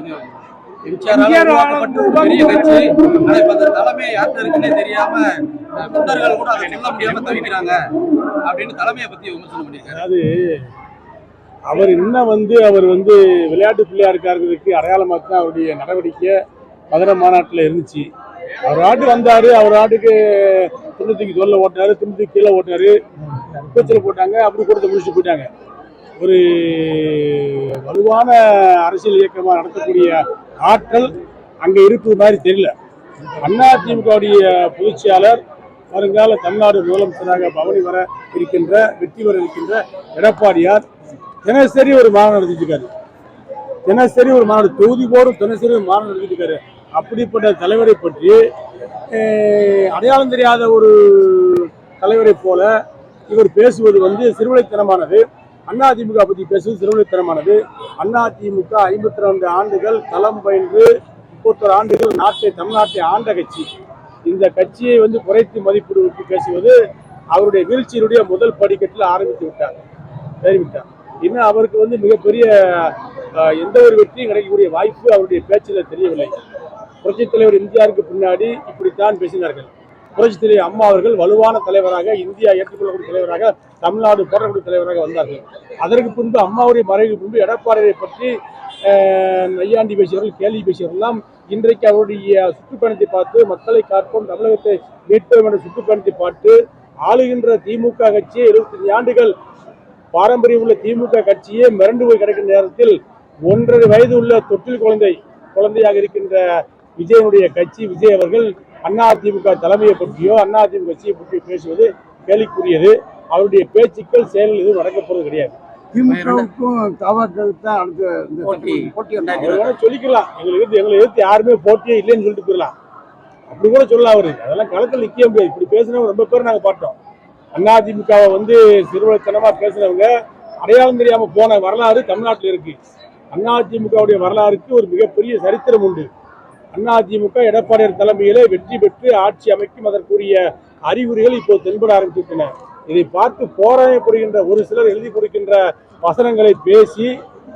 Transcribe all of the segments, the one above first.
அது எம்ஜிஆரால உருவாக்கப்பட்ட ஒரு பெரிய கட்சி. ஆனா இப்ப அந்த தலைமை யார்கிட்ட இருக்குன்னே தெரியாம தொண்டர்கள் கூட அதை சொல்ல முடியாம தவிக்கிறாங்க அப்படின்னு தலைமையை பத்தி விமர்சனம் பண்ணியிருக்காரு. அதாவது அவர் இன்னும் வந்து அவர் வந்து விளையாட்டு பிள்ளையா இருக்காருங்கிறதுக்கு அடையாளமாக தான் அவருடைய நடவடிக்கை மதுரை மாநாட்டில் இருந்துச்சு. அவர் ஆட்டு வந்தாரு அவர் ஆட்டுக்கு துண்டத்துக்கு தோல்ல ஓட்டினாரு துண்டத்துக்கு கீழே ஓட்டினாரு கூச்சல் போட்டாங்க அப்படி கூட்டத்தை முடிச்சுட்டு போயிட்டாங்க. ஒரு வலுவான அரசியல் இயக்கமாக நடத்தக்கூடிய ஆற்றல் அங்கே இருக்கிற மாதிரி தெரியல. அதிமுகவுடைய பொதுச்செயலாளர் வருங்கால தமிழ்நாடு முதலமைச்சராக பவனி வர இருக்கின்ற வெற்றி பெற இருக்கின்ற எடப்பாடியார் தினசரி ஒரு மாநாடு நடத்திட்டு தினசரி ஒரு மாநாடு தொகுதி போடும் தினசரி ஒரு மாநாடு நடத்திட்டு அப்படிப்பட்ட தலைவரை பற்றி அடையாளம் தெரியாத ஒரு தலைவரை போல இவர் பேசுவது வந்து சிறுவலைத்தனமானது. அதிமுக பற்றி பேசுவது சிறுவலைத்தனமானது அதிமுக ஐம்பத்தி ரெண்டு ஆண்டுகள் களம் பயின்று முப்பத்தொரு ஆண்டுகள் நாட்டை தமிழ்நாட்டை ஆண்ட கட்சி. இந்த கட்சியை வந்து குறைத்து மதிப்பிடுவதற்கு பேசுவது அவருடைய வீழ்ச்சியினுடைய முதல் படிக்கட்டில் ஆரம்பித்து விட்டார். தெரிவித்தார். இன்னும் அவருக்கு வந்து மிகப்பெரிய எந்த ஒரு வெற்றியும் கிடைக்கக்கூடிய வாய்ப்பு அவருடைய பேச்சில் தெரியவில்லை. புரட்சித் தலைவர் இந்தியாவுக்கு பின்னாடி இப்படித்தான் பேசினார்கள். புரட்சித் தலைவர் அம்மா அவர்கள் வலுவான தலைவராக இந்தியா ஏற்றுக்கொள்ளக்கூடிய தலைவராக தமிழ்நாடு போற்றக்கூடிய தலைவராக வந்தார்கள். அதற்கு பின்பு அம்மாவுடைய மறைவுக்கு பின்பு எடப்பாடியை பற்றி நையாண்டி பேசியவர்கள் கேள்வி பேசியவர்கள்லாம் இன்றைக்கு அவருடைய சுற்றுப்பயணத்தை பார்த்து மக்களை காப்போம் தமிழகத்தை மீட்போம் என்ற சுற்றுப்பயணத்தை பார்த்து ஆளுகின்ற திமுக கட்சியை இருபத்தஞ்சு ஆண்டுகள் பாரம்பரியம் உள்ள திமுக கட்சியே மிரண்டு போய் கிடக்கிற நேரத்தில் ஒன்றரை வயது உள்ள தொட்டில் குழந்தை குழந்தையாக இருக்கின்ற விஜயனுடைய கட்சி விஜய் அவர்கள் அதிமுக தலைமையை பற்றியோ அதிமுக கட்சியை பற்றி பேசுவது கேலிக்குரியது. அவருடைய பேச்சுக்கள் செயல்கள் எதுவும் நடக்கப் போறது கிடையாது. சொல்லிக்கலாம். எங்களுக்கு எங்களை எதிர்த்து யாருமே போட்டியே இல்லைன்னு சொல்லிட்டு போயிடலாம். அப்படி கூட சொல்லலாம் அவரு. அதெல்லாம் களத்தில் நிக்க முடியாது. இப்படி பேசினவங்க ரொம்ப பேர் நாங்க பார்த்தோம். அதிமுகவை வந்து சிறுவத்தனமா பேசினவங்க அடையாளம் தெரியாம போன வரலாறு தமிழ்நாட்டில் இருக்கு. அதிமுகவுடைய வரலாறுக்கு ஒரு மிகப்பெரிய சரித்திரம் உண்டு. அதிமுக எடப்பாடியார் தலைமையிலே வெற்றி பெற்று ஆட்சி அமைக்கும் அதற்குரிய அறிகுறிகள் இப்போது தென்பட ஆரம்பித்துவிட்டன இதை பார்த்து போராயம் புரிகின்ற ஒரு சிலர் எழுதி கொடுக்கின்ற வசனங்களை பேசி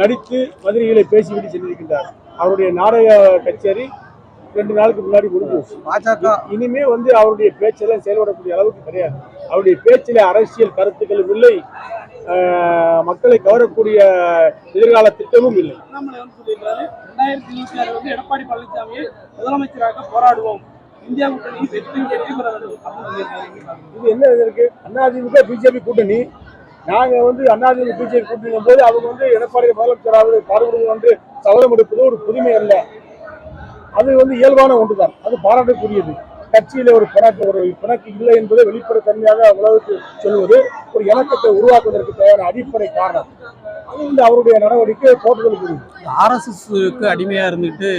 நடித்து மதுரைகளை பேசிவிட்டு சென்றிருக்கின்றார். அவருடைய நாடக கச்சேரி ரெண்டு நாளுக்கு முன்னாடி முடிஞ்சு பாஜக. இனிமே வந்து அவருடைய பேச்செல்லாம் செயல்படக்கூடிய அளவுக்கு கிடையாது. அவருடைய பேச்சிலே அரசியல் கருத்துக்களும் இல்லை. மக்களை கவரக்கூடிய எதிர்கால திட்டமும் இல்லை. ரெண்டாயிரத்தி இருபத்தி ஆறு வந்து எடப்பாடி பழனிசாமியை முதலமைச்சராக போராடுவோம். இந்தியா கூட்டணி வெற்றி வெற்றி பெற இது என்ன இது இருக்கு? அதிமுக பிஜேபி கூட்டணி. நாங்க வந்து அதிமுக பிஜேபி கூட்டணிங்கும் போது அவங்க வந்து எடப்பாடி முதலமைச்சராக பாடுபடுவது வந்து சவரம் எடுப்பது ஒரு புதுமை அல்ல. அது வந்து இயல்பான ஒன்றுதான். அது பாராட்டக்கூடியது கட்சியில ஒரு பிணக்கு ஒரு பிணக்கு இல்லை என்பதை வெளிப்படைத்தன்மையாக உலகத்துக்கு சொல்வது ஒரு இணக்கத்தை உருவாக்குவதற்கு தேவையான அடிப்படை காரணம். வந்து அவருடைய நடவடிக்கை போட்டுதலுக்குரியது ஆர்எஸ்எஸ்க்கு அடிமையா இருந்துட்டு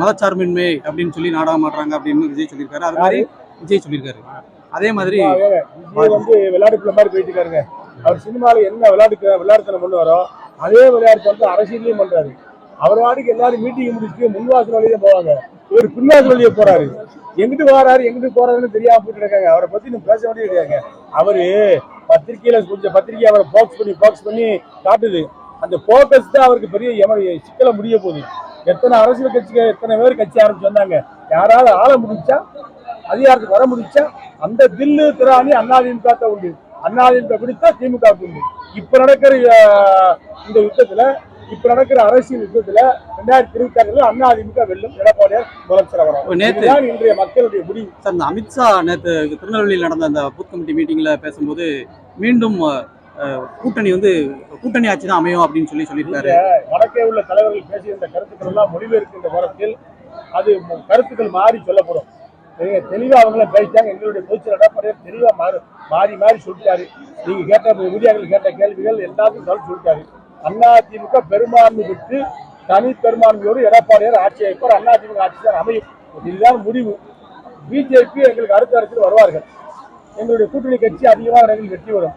மதச்சார்பின்மை அப்படின்னு சொல்லி நாடகம் ஆடுறாங்க அப்படின்னு விஜய் சொல்லியிருக்காரு. அது மாதிரி விஜய் சொல்லியிருக்காரு. அதே மாதிரி விஜய் வந்து விளையாட்டு மாதிரி போயிட்டு இருக்காருங்க. அவர் சினிமாவில் என்ன விளையாட்டு விளையாட்டுத்தனம் பண்ணுவாரோ அதே விளையாட்டு வந்து அரசியலையும் பண்றாரு. அவர் வாடிக்கு எல்லாரும் மீட்டிங் முடிச்சுட்டு முன்வாசல் வழியே போவாங்க. இவர் பின்வாசல் வழியே போறாரு. எங்கிட்டு வராரு எங்கிட்டு போறாருன்னு தெரியாம போயிட்டு இருக்காங்க. அவரை பத்தி இன்னும் பேச வேண்டியது இருக்காங்க. அவரு பத்திரிக்கையில கொஞ்சம் பத்திரிக்கை அவரை போக்ஸ் பண்ணி போக்ஸ் பண்ணி காட்டுது. அந்த போக்கஸ் தான் அவருக்கு பெரிய சிக்கலை முடிய போகுது. எத்தனை அரசியல் கட்சிக்கு எத்தனை பேர் கட்சி ஆரம்பிச்சு வந்தாங்க? யாராவது ஆள முடிச்சா அதிகாரத்துக்கு வர முடிச்சா அந்த தில்லு திராணி தான் உண்டு. அதிமுக பிடித்தா திமுக உண்டு. இப்ப நடக்கிற இந்த யுத்தத்துல இப்ப நடக்கிற அரசியல் யுத்தத்துல ரெண்டாயிரத்தி இருபத்தி ஆறுல அதிமுக வெல்லும் எடப்பாடியார் முதலமைச்சர் இதுதான் இன்றைய மக்களுடைய முடிவு. சார் அமித்ஷா நேற்று திருநெல்வேலியில் நடந்த அந்த பூத் கமிட்டி மீட்டிங்ல பேசும்போது மீண்டும் கூட்டணி வந்து கூட்டணி ஆட்சி தான் அமையும் அப்படின்னு சொல்லி சொல்லியிருக்காரு. வடக்கே உள்ள தலைவர்கள் பேசிய இந்த கருத்துக்கள் எல்லாம் மொழிபெயர்க்கின்ற வாரத்தில் அது கருத்துக்கள் மாறி சொல்லப்படும். தெளிவாக அவங்கள பேசிட்டாங்க. எங்களுடைய பொதுச்சல் எடப்பாடியார் தெளிவாக மாறு மாறி மாறி சொல்லிட்டாரு. நீங்கள் கேட்ட மீடியாக்கள் கேட்ட கேள்விகள் எல்லாத்தையும் சொல்ல சொல்லிட்டாரு. அதிமுக பெரும்பான்மை பெற்று தனி பெரும்பான்மையோடு எடப்பாடியார் ஆட்சி அமைப்பார் அதிமுக ஆட்சி தான் அமையும். இதுதான் முடிவு. பிஜேபி எங்களுக்கு அடுத்த அரசில் வருவார்கள். எங்களுடைய கூட்டணி கட்சி அதிகமாக இடங்களில் வெற்றி வரும்